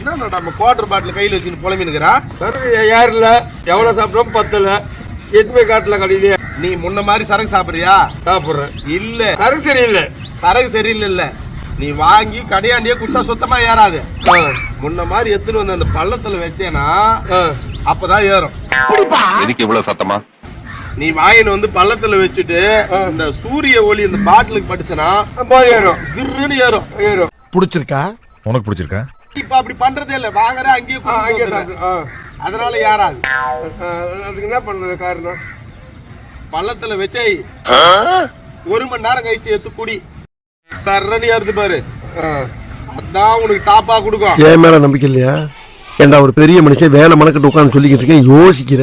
என்ன நம்ம குவார்டர் பாட்டில் கையில் வச்சுன்னு புலம்பினுக்கிறா? சரக்கு யாருல எவ்வளவு சாப்பிட்டோம்? பத்தல. எதுவுமே காட்டல கடையிலேயே. நீ முன்ன மாதிரி சரக்கு சாப்பிடுறியா? சாப்பிடுறேன். இல்ல. சரக்கு சரியில்லை. சரக்கு சரியில்லை இல்ல நீ வாங்கி கடையாண்டியே குடிச்சா சுத்தமா ஏறாது. முன்ன மாதிரி எடுத்துன்னு வந்து அந்த பள்ளத்துல வச்சேனா ஆ. அப்பதான் ஏறும். எதுக்கு இவ்வளவு சத்தமா? நீ வாங்கின்னு வந்து பள்ளத்துல வச்சுட்டு இந்த சூரிய ஒளி இந்த பாட்டிலுக்கு பட்டுச்சுன்னா போதும் ஏறும். கிருன்னு ஏறும். ஏறும். பிடிச்சிருக்கா? உனக்கு பிடிச்சிருக்கா? இப்ப அப்படி பண்றதே இல்ல. வாங்குற அங்கேயே ஆ, அங்கே குடிச்சிட்டு வந்துடுற. சாப்பிடு ஆ. அதனால ஆ, அதுக்கு என்ன பண்றது காரணம்? பள்ளத்துல வச்சே ஒரு மணி நேரம் கழிச்சு எடுத்து குடி. சர்றன்னு ஏறுது பாரு. ஆ. அதான் உனக்கு டாப்பா கொடுக்கும். என் மேல நம்பிக்கை இல்லையா? ஏண்டா ஒரு பெரிய மனுஷன் வேலை மனக்கட்டு உட்காந்து சொல்லிக்கிட்டு இருக்கேன் யோசிக்கிற?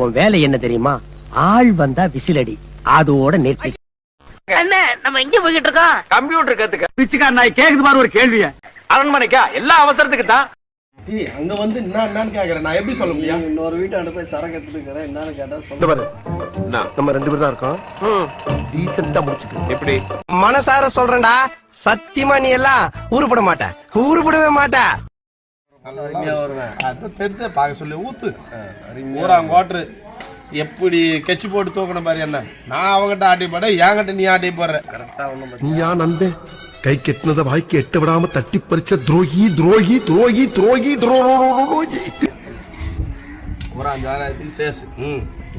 உன் வேலை என்ன தெரியுமா? ஆள் வந்தா விசிலடி. அதோட நிறுத்தி. அண்ணே நம்ம எங்க போய்கிட்டு இருக்கோம்? கம்ப்யூட்டர் கத்துக்க. பிச்சைக்கார நாய் கேக்குது பாரு ஒரு கேள்விய. அரண்மனைக்கா? எல்லா அவசரத்துக்கு தான். அங்க வந்து என்ன என்னன்னு கேக்குறேன். நான் எப்படி சொல்ல முடியும்? இன்னொரு வீட்டாண்ட போய் சரக்கு எடுத்துக்கிறேன் என்னன்னு கேட்டா சொல்ல. நம்ம ரெண்டு பேரும் தான் இருக்கோம். டீசெண்டா முடிச்சுக்க. எப்படி? மனசார சொல்றேன்டா. சத்தியமா நீ எல்லாம் உருப்பட மாட்ட. உருப்படவே மாட்ட. அதான் தெரிஞ்ச பார்க்க சொல்லி ஊத்து. ஊராங்க கோட்ரு எப்படி கெச்சு போட்டு தூக்கணும் பாரு என்ன? நான் அவங்ககிட்ட ஆட்டி போட என்கிட்ட நீ ஆட்டி போடுற. நீயா நண்பே? கை கெட்டினத வாய்க்கு எட்ட விடாம தட்டி பறிச்ச துரோகி துரோகி துரோகி துரோகி துரோகி ஒரு அஞ்சாயிரம் சேஸ். ம்.